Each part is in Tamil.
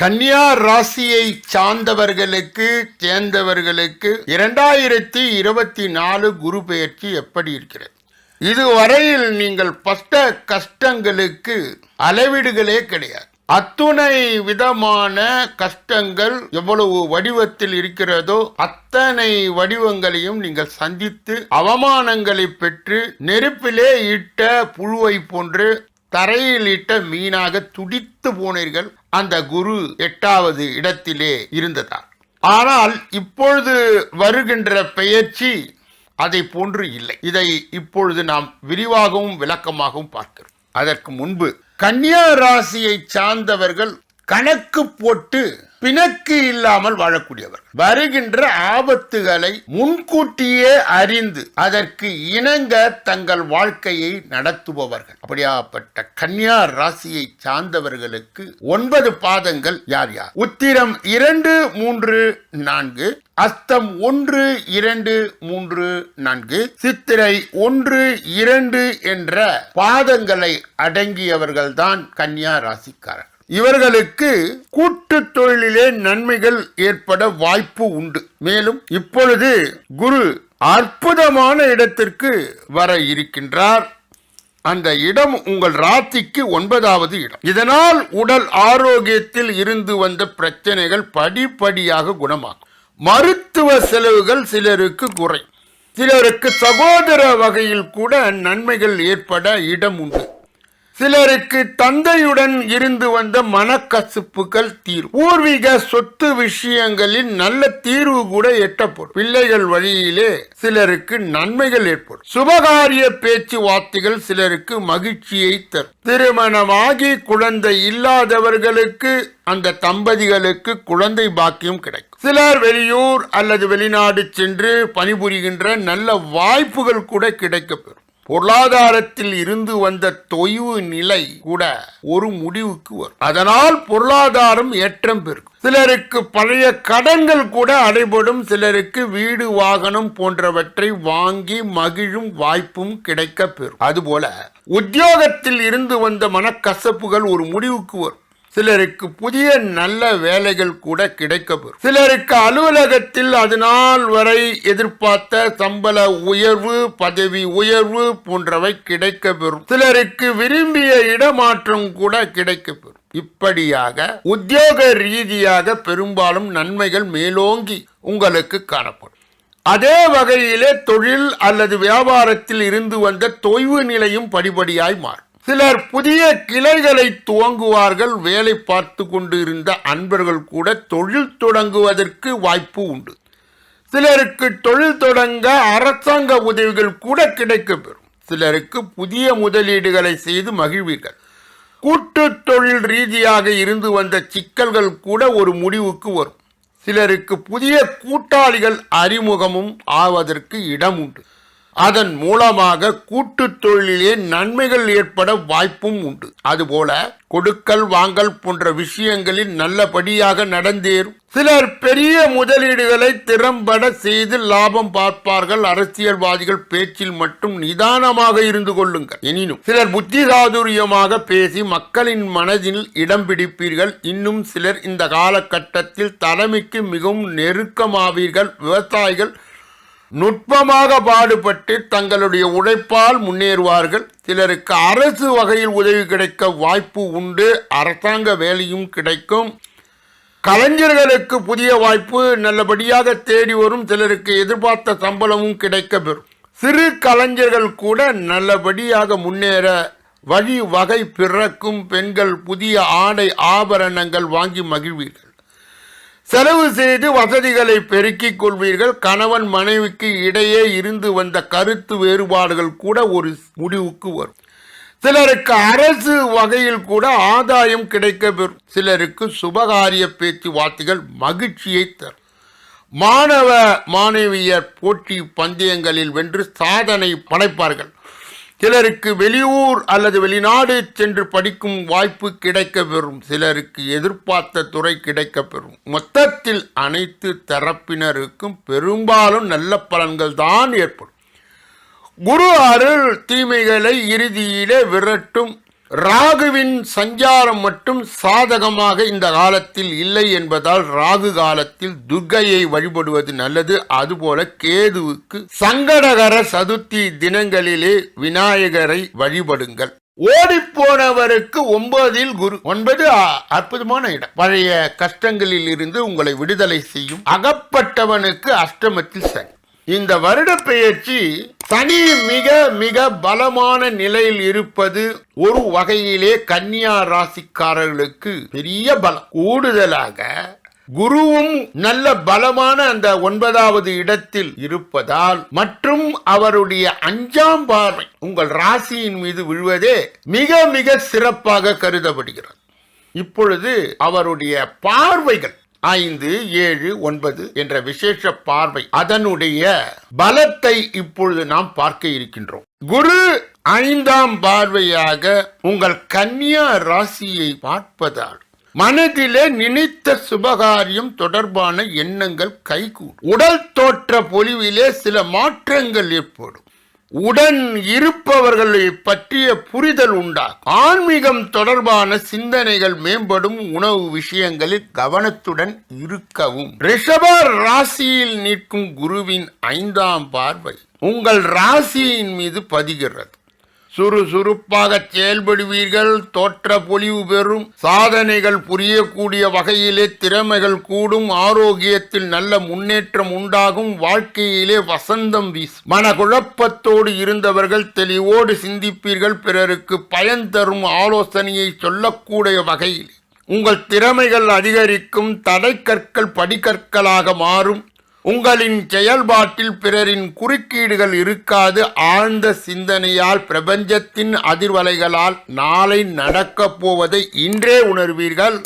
கன்னியா ராசியை சார்ந்தவர்களுக்கு சேர்ந்தவர்களுக்கு இரண்டாயிரத்தி இருபத்தி நாலு குரு பெயர்ச்சி எப்படி இருக்கிறது? இதுவரையில் நீங்கள் பட்ட கஷ்டங்களுக்கு அளவீடுகளே கிடையாது. அத்துணை விதமான கஷ்டங்கள் எவ்வளவு வடிவத்தில் இருக்கிறதோ அத்தனை வடிவங்களையும் நீங்கள் சந்தித்து அவமானங்களை பெற்று நெருப்பிலே இட்ட புழுவை போன்று தரையில் இட்ட மீனாக துடித்து போனீர்கள். அந்த குரு எட்டாவது இடத்திலே இருந்ததால் ஆனால் இப்பொழுது வருகின்ற பெயர்ச்சி அதை போன்று இல்லை. இதை இப்பொழுது நாம் விரிவாகவும் விளக்கமாகவும் பார்க்கிறோம். அதற்கு முன்பு கன்னியா ராசியை சார்ந்தவர்கள் கணக்கு போட்டு பிணக்கு இல்லாமல் வாழக்கூடியவர் வருகின்ற ஆபத்துகளை முன்கூட்டியே அறிந்து அதற்கு இணங்க தங்கள் வாழ்க்கையை நடத்துபவர்கள். அப்படியாப்பட்ட கன்னியா ராசியை சார்ந்தவர்களுக்கு ஒன்பது பாதங்கள் யார் யார்? உத்திரம் இரண்டு மூன்று நான்கு. அஸ்தம் ஒன்று இரண்டு மூன்று நான்கு. சித்திரை ஒன்று இரண்டு என்ற பாதங்களை அடங்கியவர்கள்தான் கன்னியா ராசிக்காரர்கள். இவர்களுக்கு கூட்டு தொழிலிலே நன்மைகள் ஏற்பட வாய்ப்பு உண்டு. மேலும் இப்பொழுது குரு அற்புதமான இடத்திற்கு வர இருக்கின்றார். அந்த இடம் உங்கள் ராத்திக்கு ஒன்பதாவது இடம். இதனால் உடல் ஆரோக்கியத்தில் இருந்து வந்த பிரச்சனைகள் படிப்படியாக குணமாகும். மருத்துவ செலவுகள் சிலருக்கு குறை. சிலருக்கு சகோதர வகையில் கூட நன்மைகள் ஏற்பட இடம் உண்டு. சிலருக்கு தந்தையுடன் இருந்து வந்த மனக்கசுப்புகள் தீரும். பூர்வீக சொத்து விஷயங்களில் நல்ல தீர்வு கூட எட்டப்படும். பிள்ளைகள் வழியிலே சிலருக்கு நன்மைகள் ஏற்படும். சுபகாரிய பேச்சுவார்த்தைகள் சிலருக்கு மகிழ்ச்சியை தரும். திருமணமாகி குழந்தை இல்லாதவர்களுக்கு அந்த தம்பதிகளுக்கு குழந்தை பாக்கியம் கிடைக்கும். சிலர் வெளியூர் அல்லது வெளிநாடு சென்று பணிபுரிகின்ற நல்ல வாய்ப்புகள் கூட கிடைக்கப்பெறும். பொருளாதாரத்தில் இருந்து வந்த தொய்வு நிலை கூட ஒரு முடிவுக்கு வரும். அதனால் பொருளாதாரம் ஏற்றம் பெறும் சிலருக்கு பழைய கடன்கள் கூட அடைபடும். சிலருக்கு வீடு வாகனம் போன்றவற்றை வாங்கி மகிழும் வாய்ப்பும் கிடைக்கப் பெறும். அதுபோல உத்தியோகத்தில் இருந்து வந்த மனக்கசப்புகள் ஒரு முடிவுக்கு வரும். சிலருக்கு புதிய நல்ல வேலைகள் கூட கிடைக்கப்பெறும். சிலருக்கு அலுவலகத்தில் அது நாள் வரை எதிர்பார்த்த சம்பள உயர்வு பதவி உயர்வு போன்றவை கிடைக்கப்பெறும். சிலருக்கு விரும்பிய இடமாற்றம் கூட கிடைக்கப்பெறும். இப்படியாக உத்தியோக ரீதியாக பெரும்பாலும் நன்மைகள் மேலோங்கி உங்களுக்கு காணப்படும். அதே வகையிலே தொழில் அல்லது வியாபாரத்தில் இருந்து வந்த தொய்வு நிலையும் படிப்படியாய் மாறும். சிலர் புதிய கிளைகளை துவங்குவார்கள் வேலை பார்த்து கொண்டு இருந்த அன்பர்கள் கூட தொழில் தொடங்குவதற்கு வாய்ப்பு உண்டு. சிலருக்கு தொழில் தொடங்க அரசாங்க உதவிகள் கூட கிடைக்கப்பெறும் சிலருக்கு புதிய முதலீடுகளை செய்து மகிழ்வீர்கள். கூட்டு தொழில் ரீதியாக இருந்து வந்த சிக்கல்கள் கூட ஒரு முடிவுக்கு வரும். சிலருக்கு புதிய கூட்டாளிகள் அறிமுகமும் ஆவதற்கு இடம் உண்டு. அதன் மூலமாக கூட்டு தொழிலே நன்மைகள் ஏற்பட வாய்ப்பும் உண்டு. அதுபோல கொடுக்கல் வாங்கல் போன்ற விஷயங்களில் நல்லபடியாக நடந்தேறும். சிலர் பெரிய முதலீடுகளை திறம்பட செய்து லாபம் பார்ப்பார்கள். அரசியல்வாதிகள் பேச்சில் மட்டும் நிதானமாக இருந்து கொள்ளுங்கள். எனினும் சிலர் புத்தி சாதுரியமாக பேசி மக்களின் மனதில் இடம் பிடிப்பீர்கள். இன்னும் சிலர் இந்த காலகட்டத்தில் தலைமைக்கு மிகவும் நெருக்கமாவீர்கள். விவசாயிகள் நுட்பமாக பாடுபட்டு தங்களுடைய உழைப்பால் முன்னேறுவார்கள். சிலருக்கு அரசு வகையில் உதவி கிடைக்க வாய்ப்பு உண்டு. அரசாங்க வேலையும் கிடைக்கும். கலைஞர்களுக்கு புதிய வாய்ப்பு நல்லபடியாக தேடி வரும். சிலருக்கு எதிர்பார்த்த சம்பளமும் கிடைக்க பெறும் சிறு கலைஞர்கள் கூட நல்லபடியாக முன்னேற வழி வகை பிறக்கும். பெண்கள் புதிய ஆடை ஆபரணங்கள் வாங்கி மகிழ்வீர்கள். செலவு செய்து வசதிகளை பெருக்கிக் கொள்வீர்கள். கணவன் மனைவிக்கு இடையே இருந்து வந்த கருத்து வேறுபாடுகள் கூட ஒரு முடிவுக்கு வரும். சிலருக்கு அரசு வகையில் கூட ஆதாயம் கிடைக்க பெறும் சிலருக்கு சுபகாரிய பேச்சுவார்த்தைகள் மகிழ்ச்சியை தரும். மாணவ மாணவியர் போட்டி பந்தயங்களில் வென்று சாதனை படைப்பார்கள். சிலருக்கு வெளியூர் அல்லது வெளிநாடு சென்று படிக்கும் வாய்ப்பு கிடைக்க பெறும் சிலருக்கு எதிர்பார்த்த துறை கிடைக்க பெறும் மொத்தத்தில் அனைத்து தரப்பினருக்கும் பெரும்பாலும் நல்ல பலன்கள் தான் ஏற்படும். குரு அருள் தீமைகளை இறுதியிலே விரட்டும் ராகுவின் சஞ்சாரம் மட்டும் சாதகமாக இந்த காலத்தில் இல்லை என்பதால் ராகு காலத்தில் துர்கையை வழிபடுவது நல்லது. அதுபோல கேதுவுக்கு சங்கடகர சதுர்த்தி தினங்களிலே விநாயகரை வழிபடுங்கள். ஓடிப்போனவருக்கு ஒன்பதில் குரு ஒன்பது அ- அற்புதமான இடம். பழைய கஷ்டங்களில் இருந்து உங்களை விடுதலை செய்யும். அகப்பட்டவனுக்கு அஷ்டமத்தில் சனி. இந்த வருட பெயர்ச்சி சனி மிக மிக பலமான நிலையில் இருப்பது ஒரு வகையிலே கன்னியா ராசிக்காரர்களுக்கு பெரிய பலம். கூடுதலாக குருவும் நல்ல பலமான அந்த ஒன்பதாவது இடத்தில் இருப்பதால் மற்றும் அவருடைய அஞ்சாம் பார்வை உங்கள் ராசியின் மீது விழுவதே மிக மிக சிறப்பாக கருதப்படுகிறது. இப்பொழுது அவருடைய பார்வைகள் ஐந்து ஏழு ஒன்பது என்ற விசேஷ பார்வை அதனுடைய பலத்தை இப்பொழுது நாம் பார்க்க இருக்கின்றோம். குரு ஐந்தாம் பார்வையாக உங்கள் கன்னியா ராசியை பார்ப்பதால் மனதிலே நினைத்த சுபகாரியம் தொடர்பான எண்ணங்கள் கைகூடும். உடல் தோற்ற பொலிவிலே சில மாற்றங்கள் ஏற்படும். உடன் இருப்பவர்களை பற்றிய புரிதல் உண்டாகும் ஆன்மீகம் தொடர்பான சிந்தனைகள் மேம்படும் உணவு விஷயங்களில் கவனத்துடன் இருக்கவும். ரிஷப ராசியில் நிற்கும் குருவின் ஐந்தாம் பார்வை உங்கள் ராசியின் மீது பதிகிறது. சுறுசுறுப்பாக செயல்படுவீர்கள். தோற்ற பொலிவு பெறும். சாதனைகள் புரியக்கூடிய வகையிலே திறமைகள் கூடும். ஆரோக்கியத்தில் நல்ல முன்னேற்றம் உண்டாகும். வாழ்க்கையிலே வசந்தம் வீசும் மனக்குழப்பத்தோடு இருந்தவர்கள் தெளிவோடு சிந்திப்பீர்கள். பிறருக்கு பயன் தரும் ஆலோசனையை சொல்லக்கூடிய வகையில். உங்கள் திறமைகள் அதிகரிக்கும். தடைக்கற்கள் படிக்கற்களாக மாறும். உங்களின் செயல்பாட்டில் பிறரின் குறுக்கீடுகள் இருக்காது. ஆழ்ந்த சிந்தனையால் பிரபஞ்சத்தின் அதிர்வலைகளால் நாளை நடக்கப் போவதை இன்றே உணர்வீர்கள்.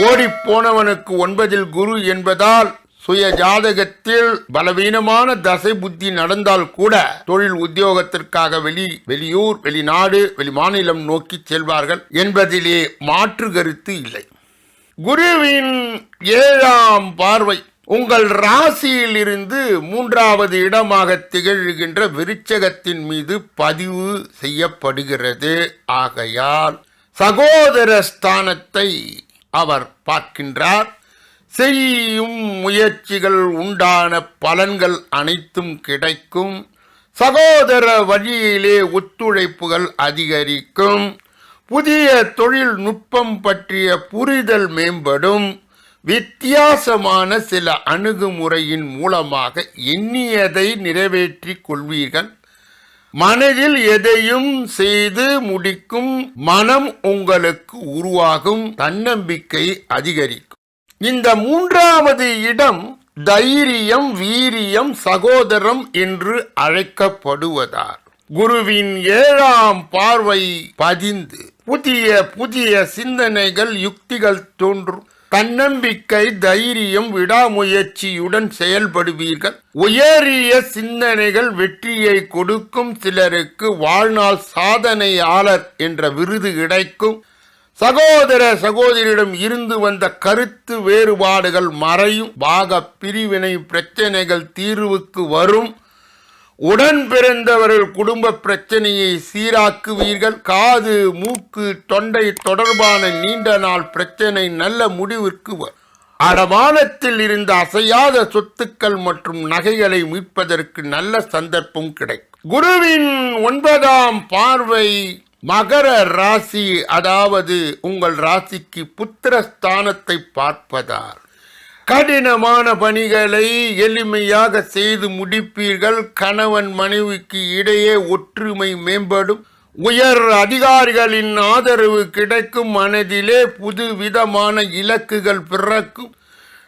ஓடிப்போனவனுக்கு ஒன்பதில் குரு என்பதால் சுய ஜாதகத்தில் பலவீனமான தசை புத்தி நடந்தால் கூட தொழில் உத்தியோகத்திற்காக வெளி வெளியூர் வெளிநாடு வெளிமாநிலம் நோக்கி செல்வார்கள் என்பதிலே மாற்று கருத்து இல்லை. குருவின் ஏழாம் பார்வை உங்கள் ராசியில் இருந்து மூன்றாவது இடமாக திகழ்கின்ற விருச்சகத்தின் மீது பதிவு செய்யப்படுகிறது. ஆகையால் சகோதர ஸ்தானத்தை அவர் பார்க்கின்றார். செய்யும் முயற்சிகள் உண்டான பலன்கள் அனைத்தும் கிடைக்கும். சகோதர வழியிலே ஒத்துழைப்புகள் அதிகரிக்கும். புதிய தொழில்நுட்பம் பற்றிய புரிதல் மேம்படும். வித்தியாசமான சில அணுகுமுறையின் மூலமாக எண்ணியதை நிறைவேற்றி கொள்வீர்கள். மனதில் எதையும் செய்து முடிக்கும் மனம் உங்களுக்கு உருவாகும் தன்னம்பிக்கை அதிகரிக்கும். இந்த மூன்றாவது இடம் தைரியம் வீரியம் சகோதரம் என்று அழைக்கப்படுவதார் குருவின் ஏழாம் பார்வை பதிந்து புதிய புதிய சிந்தனைகள் யுக்திகள் தோன்றும். தன்னம்பிக்கை தைரியம் விடாமுயற்சியுடன் செயல்படுவீர்கள். உயரிய சிந்தனைகள் வெற்றியை கொடுக்கும் சிலருக்கு வாழ்நாள் சாதனையாளர் என்ற விருது கிடைக்கும். சகோதர சகோதரியிடம் இருந்து வந்த கருத்து வேறுபாடுகள் மறையும். பாக பிரிவினை பிரச்சனைகள் தீர்வுக்கு வரும். உடன் பிறந்தவர்கள் குடும்ப பிரச்சனையை சீராக்குவீர்கள். காது மூக்கு தொண்டை தொடர்பான நீண்ட நாள் பிரச்சனை நல்ல முடிவிற்கு அடமானத்தில் இருந்த அசையாத சொத்துக்கள் மற்றும் நகைகளை மீட்பதற்கு நல்ல சந்தர்ப்பம் கிடைக்கும். குருவின் ஒன்பதாம் பார்வை மகர ராசி அதாவது உங்கள் ராசிக்கு புத்திரஸ்தானத்தை பார்ப்பதால். கடினமான பணிகளை எளிமையாக செய்து முடிப்பீர்கள். கணவன் மனைவிக்கு இடையே ஒற்றுமை மேம்படும். உயர் அதிகாரிகளின் ஆதரவு கிடைக்கும். மனதிலே புது விதமான இலக்குகள் பிறக்கும்.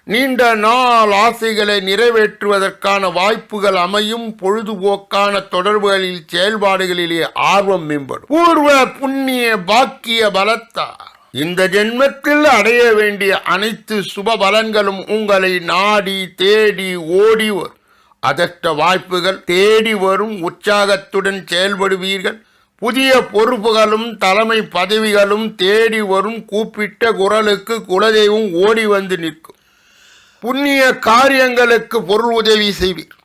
நீண்ட நாள் ஆசைகளை நிறைவேற்றுவதற்கான வாய்ப்புகள் அமையும். பொழுதுபோக்கான தொடர்புகளில் செயல்பாடுகளிலே ஆர்வம் மேம்படும். பூர்வ புண்ணிய பாக்கிய பலத்தார் இந்த ஜென்மத்தில் அடைய வேண்டிய அனைத்து சுப பலன்களும் உங்களை நாடி தேடி ஓடி வரும். அதற்ற வாய்ப்புகள் தேடி வரும் உற்சாகத்துடன் செயல்படுவீர்கள். புதிய பொறுப்புகளும் தலைமை பதவிகளும் தேடி வரும் கூப்பிட்ட குரலுக்கு குலதெய்வம் ஓடி வந்து நிற்கும். புண்ணிய காரியங்களுக்கு பொருள் உதவி செய்வீர்.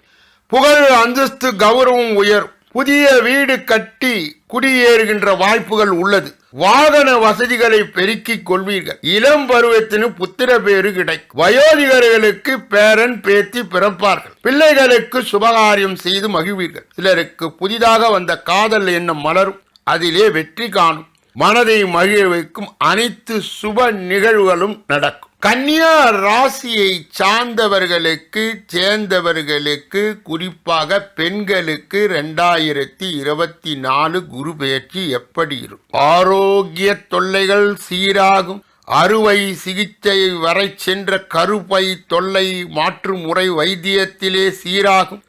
புகழ் அந்தஸ்து கௌரவம் உயரும். புதிய வீடு கட்டி குடியேறுகின்ற வாய்ப்புகள் உள்ளது. வாகன வசதிகளை பெருக்கிக் கொள்வீர்கள். இளம் பருவத்தினு புத்திர பேரு கிடைக்கும். வயோதிகர்களுக்கு பேரன் பேத்தி பிறப்பார்கள். பிள்ளைகளுக்கு சுபகாரியம் செய்து மகிழ்வீர்கள். சிலருக்கு புதிதாக வந்த காதல் எண்ணம் மலரும். அதிலே வெற்றி காணும். மனதை மகிழ வைக்கும் அனைத்து சுப நிகழ்வுகளும் நடக்கும். கன்னியா ராசியை சார்ந்தவர்களுக்கு சேர்ந்தவர்களுக்கு குறிப்பாக பெண்களுக்கு ரெண்டாயிரத்தி இருபத்தி நாலு குரு பெயர்ச்சி எப்படி இருக்கும்? ஆரோக்கிய தொல்லைகள் சீராகும். அறுவை சிகிச்சை வரை சென்ற கருப்பை தொல்லை மாற்று முறை வைத்தியத்திலே சீராகும்.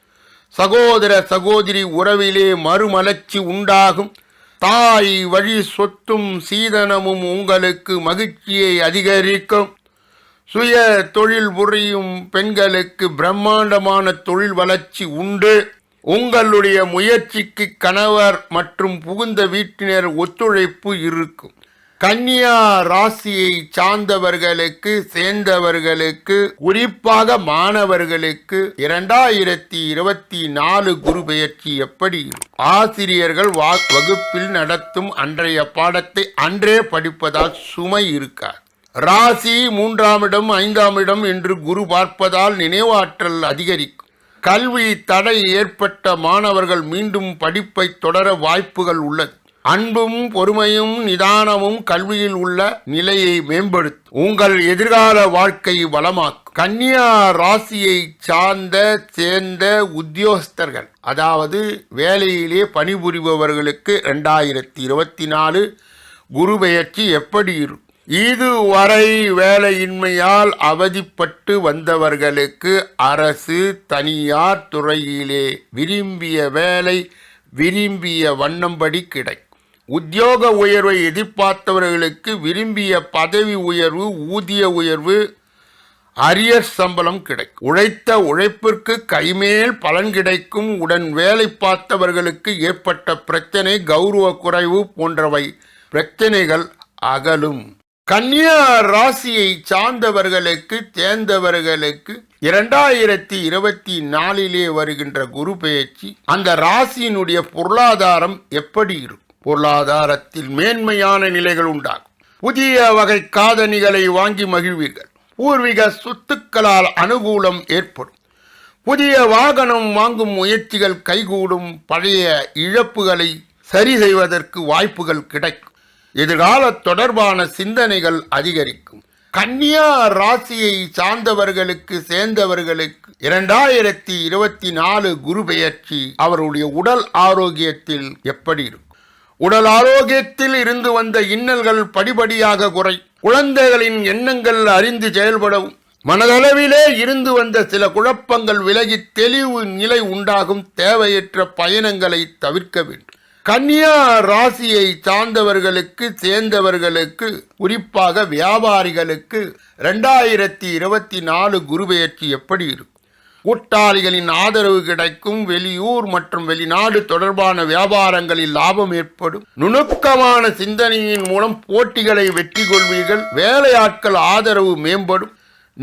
சகோதர சகோதரி உறவிலே மறுமலர்ச்சி உண்டாகும். தாய் வழி சொத்தும் சீதனமும் உங்களுக்கு மகிழ்ச்சியை அதிகரிக்கும். சுய தொழில் புரியும் பெண்களுக்கு பிரம்மாண்டமான தொழில் வளர்ச்சி உண்டு. உங்களுடைய முயற்சிக்கு கணவர் மற்றும் புகுந்த வீட்டினர் ஒத்துழைப்பு இருக்கும். கன்னியா ராசியை சார்ந்தவர்களுக்கு சேர்ந்தவர்களுக்கு குறிப்பாக மாணவர்களுக்கு இரண்டாயிரத்தி இருபத்தி நாலு குரு பெயர்ச்சி எப்படி ஆசிரியர்கள் வா- வகுப்பில் நடத்தும் அன்றைய பாடத்தை அன்றே படிப்பதால் சுமை இருக்காது. ராசி மூன்றாம் இடம் ஐந்தாம் இடம் என்று குரு பார்ப்பதால் நினைவாற்றல் அதிகரிக்கும். கல்வி தடை ஏற்பட்ட மாணவர்கள் மீண்டும் படிப்பை தொடர வாய்ப்புகள் உள்ளது. அன்பும் பொறுமையும் நிதானமும் கல்வியில் உள்ள நிலையை மேம்படுத்தும். உங்கள் எதிர்கால வாழ்க்கை வளமாக்கும். கன்னியா ராசியை சார்ந்த சேர்ந்த உத்தியோகஸ்தர்கள் அதாவது வேலையிலே பணிபுரிபவர்களுக்கு ரெண்டாயிரத்தி இருபத்தி நாலு குரு பெயர்ச்சி எப்படி இருக்கும்? இதுவரை வேலையின்மையால் அவதிப்பட்டு வந்தவர்களுக்கு அரசு தனியார் துறையிலே விரும்பிய வேலை விரும்பிய வண்ணம்படி கிடைக்கும். உத்தியோக உயர்வை எதிர்பார்த்தவர்களுக்கு விரும்பிய பதவி உயர்வு ஊதிய உயர்வு அரியர் சம்பளம் கிடைக்கும். உழைத்த உழைப்பிற்கு கைமேல் பலன் கிடைக்கும். உடன் வேலை பார்த்தவர்களுக்கு ஏற்பட்ட பிரச்சனை கௌரவ குறைவு போன்றவை பிரச்சனைகள் அகலும். கன்னியா ராசியை சார்ந்தவர்களுக்கு தேர்ந்தவர்களுக்கு இரண்டாயிரத்தி இருபத்தி நாலிலே வருகின்ற குரு பெயர்ச்சி அந்த ராசியினுடைய பொருளாதாரம் எப்படி இருக்கும்? பொருளாதாரத்தில் மேன்மையான நிலைகள் உண்டாகும். புதிய வகை காதணிகளை வாங்கி மகிழ்வீர்கள். பூர்வீக சொத்துக்களால் அனுகூலம் ஏற்படும். புதிய வாகனம் வாங்கும் முயற்சிகள் கைகூடும். பழைய இழப்புகளை சரி செய்வதற்கு வாய்ப்புகள் கிடைக்கும். எதிர்கால தொடர்பான சிந்தனைகள் அதிகரிக்கும். கன்னியா ராசியை சார்ந்தவர்களுக்கு சேர்ந்தவர்களுக்கு இரண்டாயிரத்தி இருபத்தி நாலு குரு பெயர்ச்சி அவருடைய உடல் ஆரோக்கியத்தில் எப்படி இருக்கும்? உடல் ஆரோக்கியத்தில் இருந்து வந்த இன்னல்கள் படிப்படியாக குறை குழந்தைகளின் எண்ணங்கள் அறிந்து செயல்படவும். மனதளவிலே இருந்து வந்த சில குழப்பங்கள் விலகி தெளிவு நிலை உண்டாகும். தேவையற்ற பயணங்களை தவிர்க்க வேண்டும். கன்னியா ராசியை சார்ந்தவர்களுக்கு சேர்ந்தவர்களுக்கு குறிப்பாக வியாபாரிகளுக்கு ரெண்டாயிரத்தி இருபத்தி நாலு குருபெயர்ச்சி எப்படி இருக்கும்? கூட்டாளிகளின் ஆதரவு கிடைக்கும் வெளியூர் மற்றும் வெளிநாடு தொடர்பான வியாபாரங்களில் லாபம் ஏற்படும். நுணுக்கமான சிந்தனையின் மூலம் போட்டிகளை வெற்றி கொள்வீர்கள். வேலையாட்கள் ஆதரவு மேம்படும்.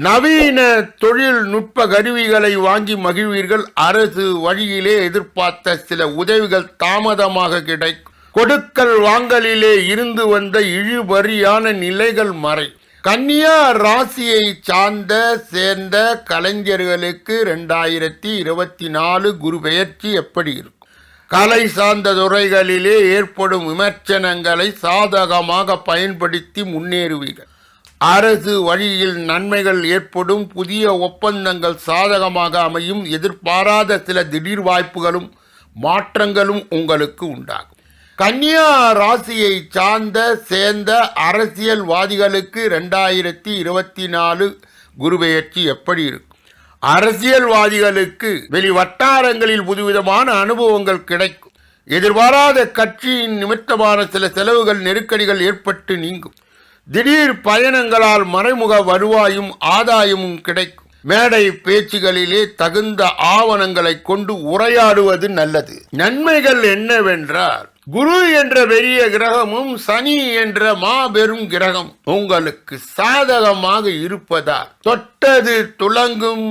நவீன தொழில்நுட்ப கருவிகளை வாங்கி மகிழ்வீர்கள். அரசு வழியிலே எதிர்பார்த்த சில உதவிகள் தாமதமாக கிடைக்கும் கொடுக்கல் வாங்கலிலே இருந்து வந்த இழுபறியான நிலைகள் மறை. கன்னியா ராசியை சார்ந்த சேர்ந்த கலைஞர்களுக்கு ரெண்டாயிரத்தி இருபத்தி நாலு குரு பெயர்ச்சி எப்படி இருக்கும்? கலை சார்ந்த துறைகளிலே ஏற்படும் விமர்சனங்களை சாதகமாக பயன்படுத்தி முன்னேறுவீர்கள். அரசு வழியில் நன்மைகள் ஏற்படும் புதிய ஒப்பந்தங்கள் சாதகமாக அமையும் எதிர்பாராத சில திடீர் வாய்ப்புகளும் மாற்றங்களும் உங்களுக்கு உண்டாகும். கன்னியா ராசியை சார்ந்த சேர்ந்த அரசியல்வாதிகளுக்கு ரெண்டாயிரத்தி இருபத்தி நாலு குருபெயர்ச்சி எப்படி இருக்கும்? அரசியல்வாதிகளுக்கு வெளி வட்டாரங்களில் புதுவிதமான அனுபவங்கள் கிடைக்கும். எதிர்பாராத கட்சியின் நிமித்தமான சில செலவுகள் நெருக்கடிகள் ஏற்பட்டு நீங்கும். திடீர் பயணங்களால் மறைமுக வருவாயும் ஆதாயமும் கிடைக்கும். மேடை பேச்சுகளிலே தகுந்த ஆவணங்களை கொண்டு உரையாடுவது நல்லது. நன்மைகள் என்னவென்றால் குரு என்ற பெரிய கிரகமும் சனி என்ற மாபெரும் கிரகம் உங்களுக்கு சாதகமாக இருப்பதால் தொட்டது துளங்கும்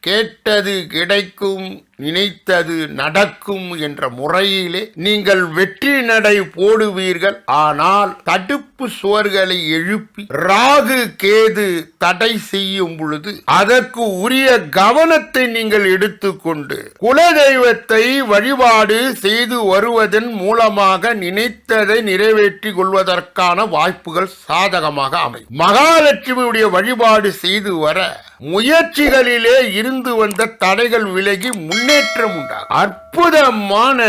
கேட்டது கிடைக்கும் நினைத்தது நடக்கும் என்ற முறையிலே நீங்கள் வெற்றி நடை போடுவீர்கள். ஆனால் தடுப்பு சுவர்களை எழுப்பி ராகு கேது தடை செய்யும் பொழுது அதற்கு உரிய கவனத்தை நீங்கள் எடுத்துக்கொண்டு குலதெய்வத்தை வழிபாடு செய்து வருவதன் மூலமாக நினைத்ததை நிறைவேற்றி கொள்வதற்கான வாய்ப்புகள் சாதகமாக அமையும். மகாலட்சுமியுடைய வழிபாடு செய்து வர முயற்சிகளிலே இருந்து வந்த தடைகள் விலகி முன்னேற்றம் உண்டாகும். அற்புதமான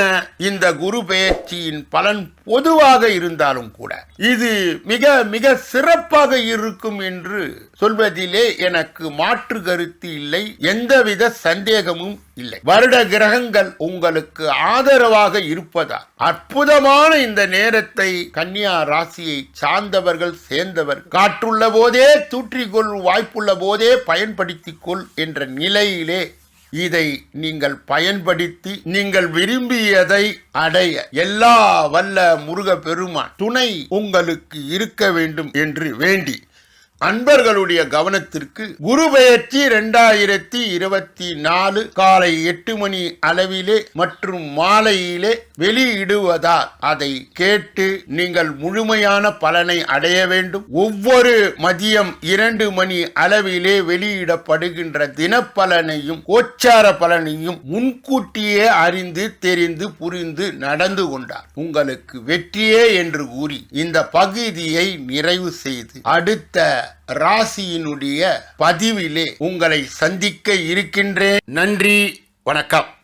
இந்த குரு பெயர்ச்சியின் பலன் பொதுவாக இருந்தாலும் கூட இது மிக மிக சிறப்பாக இருக்கும் என்று சொல்வதிலே எனக்கு மாற்று கருத்து இல்லை எந்தவித சந்தேகமும் இல்லை. வருட கிரகங்கள் உங்களுக்கு ஆதரவாக இருப்பதா அற்புதமான இந்த நேரத்தை கன்னியா ராசியை சார்ந்தவர்கள் சேர்ந்தவர்கள் காற்றுள்ள போதே தூற்றிக்கொள் வாய்ப்புள்ள போதே பயன்படுத்திக் கொள் என்ற நிலையிலே இதை நீங்கள் பயன்படுத்தி நீங்கள் விரும்பியதை அடைய. எல்லா வல்ல முருக பெருமான் துணை உங்களுக்கு இருக்க வேண்டும் என்று வேண்டி. அன்பர்களுடைய கவனத்திற்கு குரு பெயர்ச்சி இரண்டாயிரத்தி இருபத்தி நாலு காலை எட்டு மணி அளவிலே மற்றும் மாலையிலே வெளியிடுவதால் அதை கேட்டு நீங்கள் முழுமையான பலனை அடைய வேண்டும். ஒவ்வொரு மதியம் இரண்டு மணி அளவிலே வெளியிடப்படுகின்ற தினப்பலனையும் கோச்சார பலனையும் முன்கூட்டியே அறிந்து தெரிந்து புரிந்து நடந்து கொண்டார். உங்களுக்கு வெற்றியே என்று கூறி இந்த பகுதியை நிறைவு செய்து அடுத்த ராசியினுடைய பதிவிலே உங்களை சந்திக்க இருக்கின்றேன். நன்றி வணக்கம்.